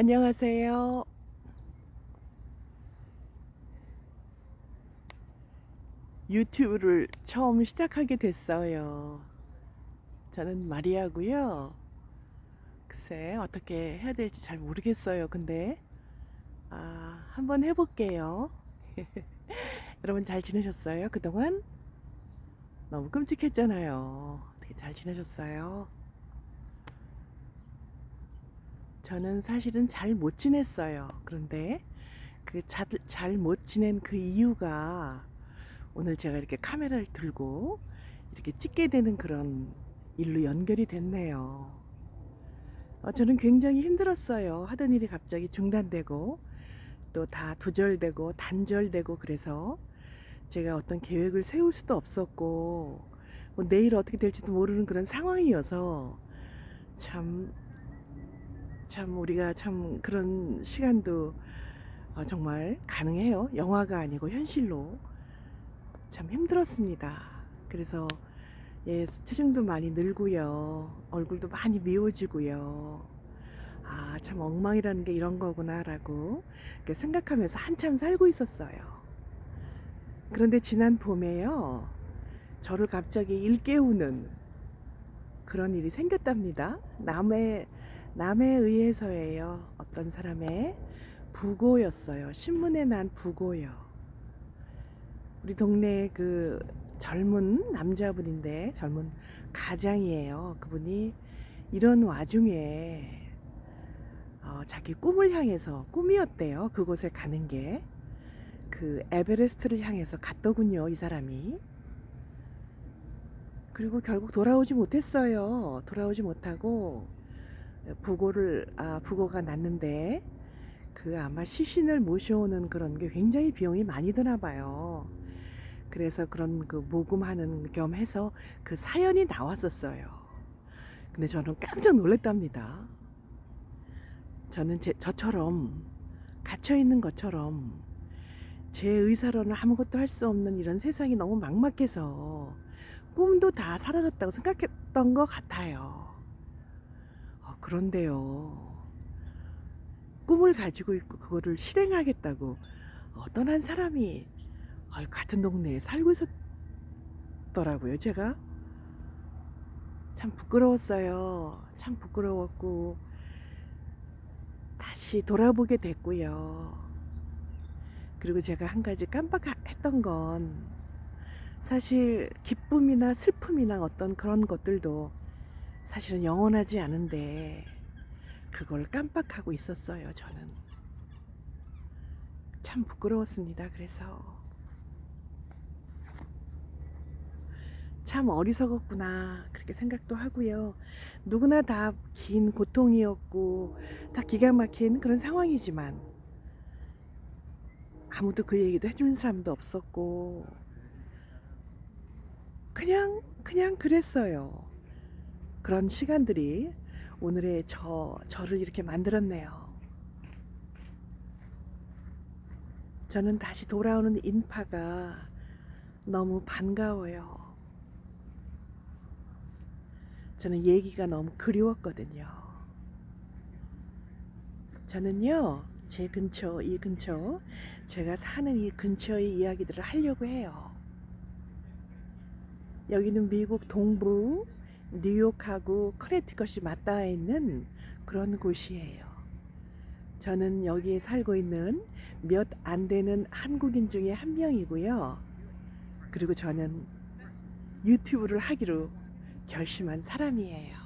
안녕하세요. 유튜브를 처음 시작하게 됐어요. 저는 마리아고요. 글쎄 어떻게 해야 될지 잘 모르겠어요. 근데 아, 한번 해볼게요. 여러분 잘 지내셨어요? 그동안 너무 끔찍했잖아요. 되게 잘 지내셨어요? 저는 사실은 잘 못 지냈어요. 그런데 그 잘 못 지낸 그 이유가 오늘 제가 이렇게 카메라를 들고 이렇게 찍게 되는 그런 일로 연결이 됐네요. 어, 저는 굉장히 힘들었어요. 하던 일이 갑자기 중단되고 또 다 두절되고 단절되고 그래서 제가 어떤 계획을 세울 수도 없었고 뭐 내일 어떻게 될지도 모르는 그런 상황이어서 참 참 우리가 참 그런 시간도 어, 정말 가능해요. 영화가 아니고 현실로 참 힘들었습니다. 그래서 예, 체중도 많이 늘고요. 얼굴도 많이 미워지고요. 아, 참 엉망이라는 게 이런 거구나라고 생각하면서 한참 살고 있었어요. 그런데 지난 봄에요. 저를 갑자기 일깨우는 그런 일이 생겼답니다. 남의 남에 의해서예요. 어떤 사람의 부고였어요. 신문에 난 부고요. 우리 동네 그 젊은 남자분인데 젊은 가장이에요. 그분이 이런 와중에 어, 자기 꿈을 향해서 꿈이었대요. 그곳에 가는 게 그 에베레스트를 향해서 갔더군요. 이 사람이. 그리고 결국 돌아오지 못했어요. 돌아오지 못하고 부고를 아 부고가 났는데 그 아마 시신을 모셔오는 그런 게 굉장히 비용이 많이 드나 봐요. 그래서 그런 그 모금하는 겸 해서 그 사연이 나왔었어요. 근데 저는 깜짝 놀랐답니다. 저는 제, 저처럼 갇혀 있는 것처럼 제 의사로는 아무것도 할 수 없는 이런 세상이 너무 막막해서 꿈도 다 사라졌다고 생각했던 것 같아요. 어, 그런데요. 꿈을 가지고 있고 그거를 실행하겠다고 어떤 한 사람이 아, 같은 동네에 살고 있었더라고요. 제가 참 부끄러웠어요. 참 부끄러웠고 다시 돌아보게 됐고요. 그리고 제가 한 가지 깜빡했던 건 사실 기쁨이나 슬픔이나 어떤 그런 것들도 사실은 영원하지 않은데 그걸 깜빡하고 있었어요. 저는 참 부끄러웠습니다. 그래서 참 어리석었구나 그렇게 생각도 하고요. 누구나 다 긴 고통이었고 다 기가 막힌 그런 상황이지만 아무도 그 얘기도 해주는 사람도 없었고 그냥 그냥 그랬어요. 그런 시간들이 오늘의 저 저를 이렇게 만들었네요. 저는 다시 돌아오는 인파가 너무 반가워요. 저는 얘기가 너무 그리웠거든요. 저는요, 제 근처, 이 근처, 제가 사는 이 근처의 이야기들을 하려고 해요. 여기는 미국 동부, 뉴욕하고 커네티컷이 맞닿아 있는 그런 곳이에요. 저는 여기에 살고 있는 몇 안 되는 한국인 중에 한 명이고요. 그리고 저는 유튜브를 하기로 결심한 사람이에요.